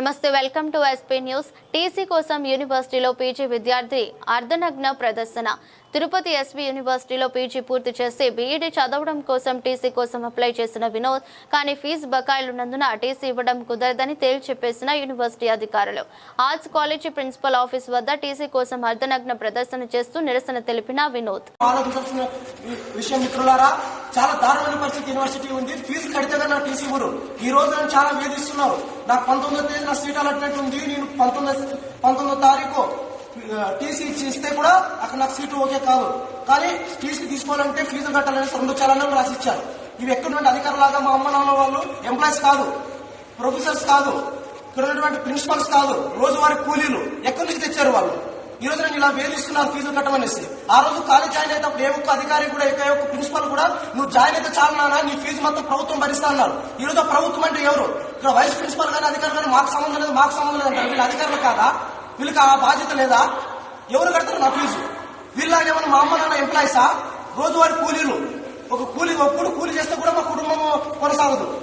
నమస్తే welcome to SP news. TC కోసం యూనివర్సిటీలో పీజీ విద్యార్థి అర్ధనగ్న ప్రదర్శన. తిరుపతి ఎస్వి యూనివర్సిటీలో పీజీ పూర్తి చేసి బీఈడీ చదవడం కోసం టీసీ కోసం అప్లై చేసిన వినోద్ కానీ ఫీజు బకాయిలున్నందున టీసీ ఇవ్వడం కుదరదని తేల్చెప్పేసిన యూనివర్సిటీ అధికారులు. ఆర్ట్స్ కాలేజీ ప్రిన్సిపల్ ఆఫీస్ వద్ద టీసీ కోసం అర్ధనగ్న ప్రదర్శన చేస్తూ నిరసన తెలిపిన వినోద్. విషయం మిత్రులారా చాలా దారుణమైన పరిస్థితి యూనివర్సిటీ ఉంది. ఫీజు కడితే నాకు టీసీ ఇవ్వరు ఈ రోజు నన్ను చాలా వేధిస్తున్నారు. నాకు పంతొమ్మిదో తేదీ నా సీట్ అలాట్మెంట్ ఉంది. నేను పంతొమ్మిది పంతొమ్మిదో తారీఖు టీసీ ఇచ్చి ఇస్తే కూడా అక్కడ నాకు సీటు ఓకే కాదు. కానీ టీసీ తీసుకోవాలంటే ఫీజు కట్టాలని రెండు చలనం రాసి ఇచ్చారు ఇవి ఎక్కడి నుండి అధికారులాగా మా అమ్మ నాన్న వాళ్ళు ఎంప్లాయీస్ కాదు ప్రొఫెసర్స్ కాదు ఇక్కడ ఉన్నటువంటి ప్రిన్సిపల్స్ కాదు రోజువారీ కూలీలు. ఎక్కడి నుంచి తెచ్చారు వాళ్ళు? ఈ రోజు నేను ఇలా వేధిస్తున్నారు ఫీజు కట్టమనేసి ఆ రోజు కాలేజ్ జాయిన్ అయినప్పుడు ఏ ఒక్క అధికారి కూడా ఏ ఒక్క ప్రిన్సిపల్ కూడా నువ్వు జాయిన్ అయితే చాలు నాన్న నీ ఫీజు మొత్తం ప్రభుత్వం భరిస్తా అన్నారు. ఈ రోజు ప్రభుత్వం అంటే ఎవరు? ఇక్కడ వైస్ ప్రిన్సిపల్ కానీ అధికారులు కానీ మాకు సంబంధం లేదు మాకు సంబంధం లేదంటారు వీళ్ళు అధికారులు కాదా? వీళ్ళకి ఆ బాధ్యత లేదా? ఎవరు కడతారు నా ఫీజు? వీళ్ళలాగేమన్నా మా అమ్మ నాన్న ఎంప్లాయీసా? రోజువారి కూలీలు. ఒక కూలి ఒప్పుడు కూలి చేస్తే కూడా మా కుటుంబం కొనసాగదు.